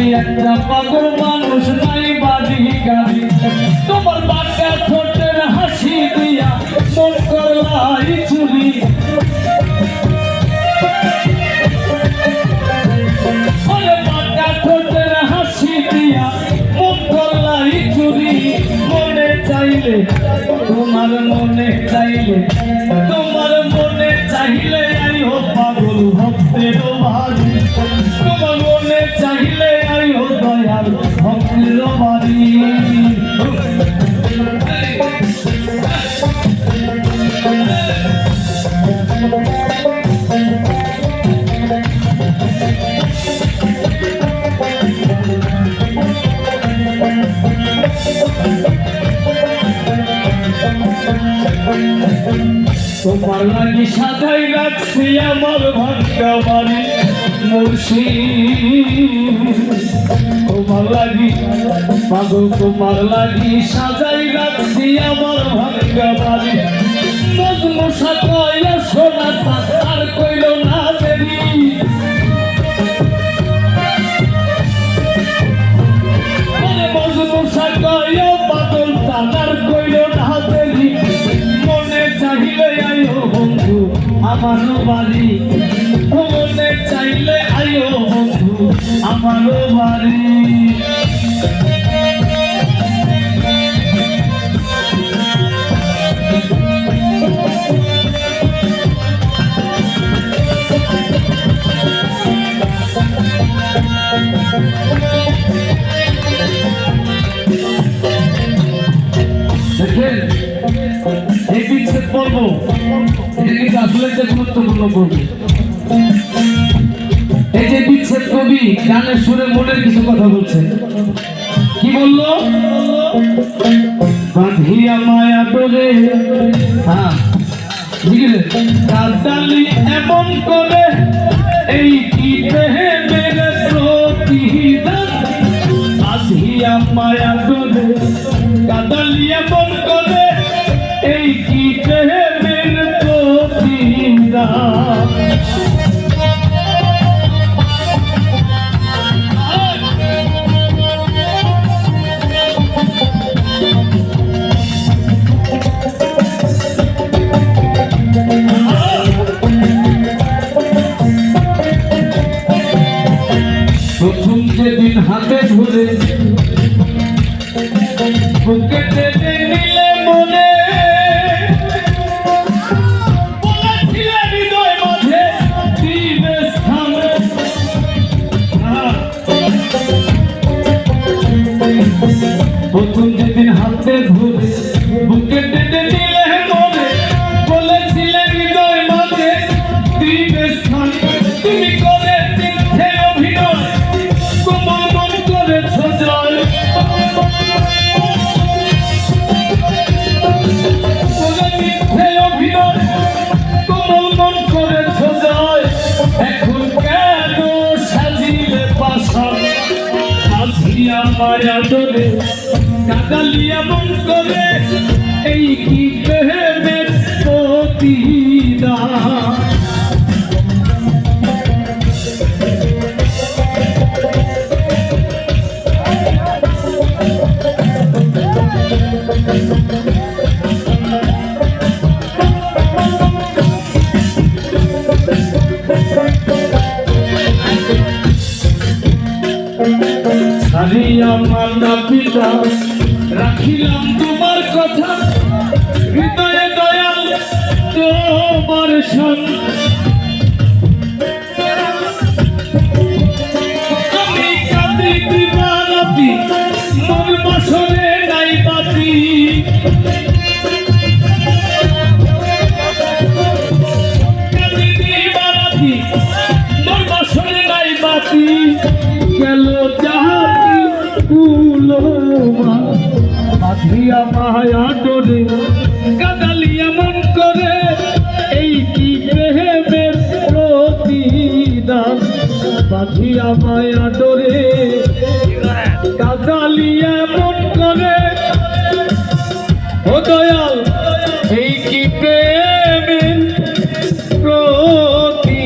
আমি একটা পাগল মানুষ নাই বাড়ি গাড়ি তোমার বাচ্চা ঠোঁটের হাসি দিয়া মন করলাই চুরি। তোমার মনে চাইলে, তোমার মনে চাইলে আই হো পাগল ভক্তের বাড়ি তোমার তোমার লাগি সাজাই রাখছি আমার ভাগ্যা বাড়ি মুর্শি তোমার লাগি পাগল তোমার লাগি সাজাই রাখছি আমার ভাগ্যা বাড়ি আমার বাড়ি মনে চাইলে আয়ো বন্ধু আমার বাড়ি। আসলে গুরুত্বপূর্ণ পর্ব এই যে বিচ্ছেদ কবি গানের সুরে মনের কিছু কথা বলছে। কি বলল? বাঁধিয়া মায়া ডোরে হ্যাঁ এমন করে, এই কি মায়া কাতালি এমন করে প্রথম যেদিন হাতে ধরে বুকে টেনে নিলে মনে। প্রথম যেদিন হাতে ধরে বুকে ডোলে কাদালিয়া মন করে এই কি প্রেমের প্রতিদান? হারিয়া মাতা পিতা রাখিলাম তোমার কথা। হৃদয়ে দয়াল তোমার সন বাঁধিয়া মায়া ডোরে, কাদালিয়া মন করে, এই কি প্রেমের প্রতিদান? বাঁধিয়া মায়া ডোরে, কাদালিয়া মন করে। ও দয়াল, এই কি প্রেমের প্রতিদান?